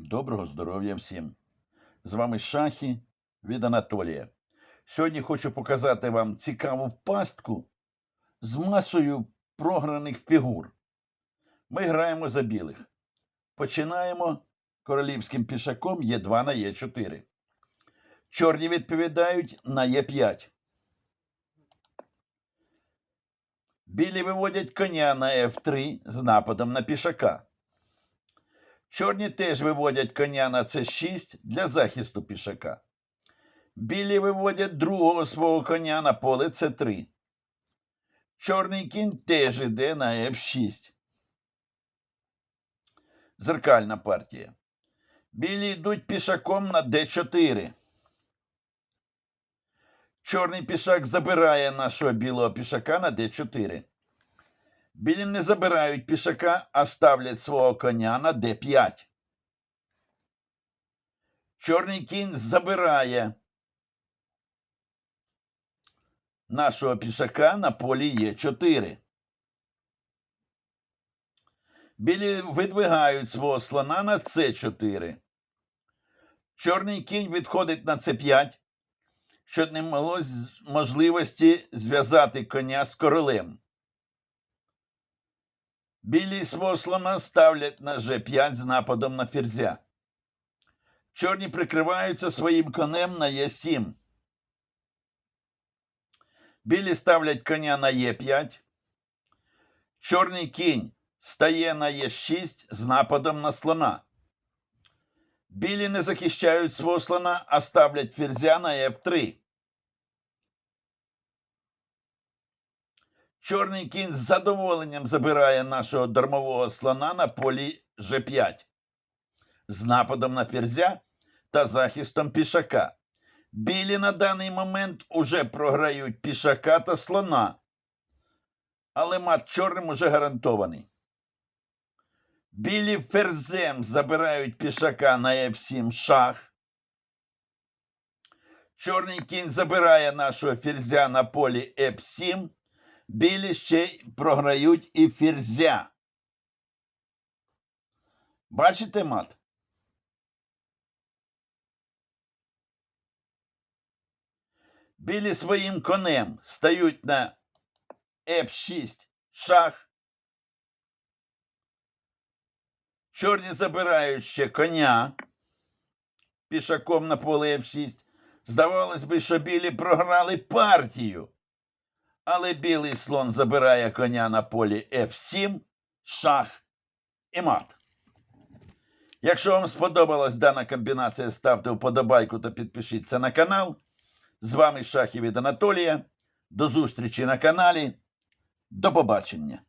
Доброго здоров'я всім! З вами Шахі від Анатолія. Сьогодні хочу показати вам цікаву пастку з масою програних фігур. Ми граємо за білих. Починаємо королівським пішаком Е2 на Е4. Чорні відповідають на Е5. Білі виводять коня на F3 з нападом на пішака. Чорні теж виводять коня на С6 для захисту пішака. Білі виводять другого свого коня на поле С3. Чорний кінь теж іде на F6. Зеркальна партія. Білі йдуть пішаком на Д4. Чорний пішак забирає нашого білого пішака на Д4. Білі не забирають пішака, а ставлять свого коня на Д5. Чорний кінь забирає нашого пішака на полі Е4. Білі видвигають свого слона на С4. Чорний кінь відходить на С5, щоб не було можливості зв'язати коня з королем. Білі свого слона ставлять на Ж5 з нападом на ферзя. Чорні прикриваються своїм конем на Е7. Білі ставлять коня на Е5. Чорний кінь стає на Е6 з нападом на слона. Білі не захищають свого слона, а ставлять ферзя на F3. Чорний кінь з задоволенням забирає нашого дармового слона на полі G5 з нападом на ферзя та захистом пішака. Білі на даний момент уже програють пішака та слона, але мат чорним уже гарантований. Білі ферзем забирають пішака на F7 шах. Чорний кінь забирає нашого ферзя на полі F7. Білі ще програють і ферзя. Бачите мат? Білі своїм конем стають на F6 шах. Чорні забирають ще коня пішаком на поле F6. Здавалось би, що білі програли партію. Але білий слон забирає коня на полі F7, шах і мат. Якщо вам сподобалась дана комбінація, ставте вподобайку та підпишіться на канал. З вами Шахів від Анатолія. До зустрічі на каналі. До побачення.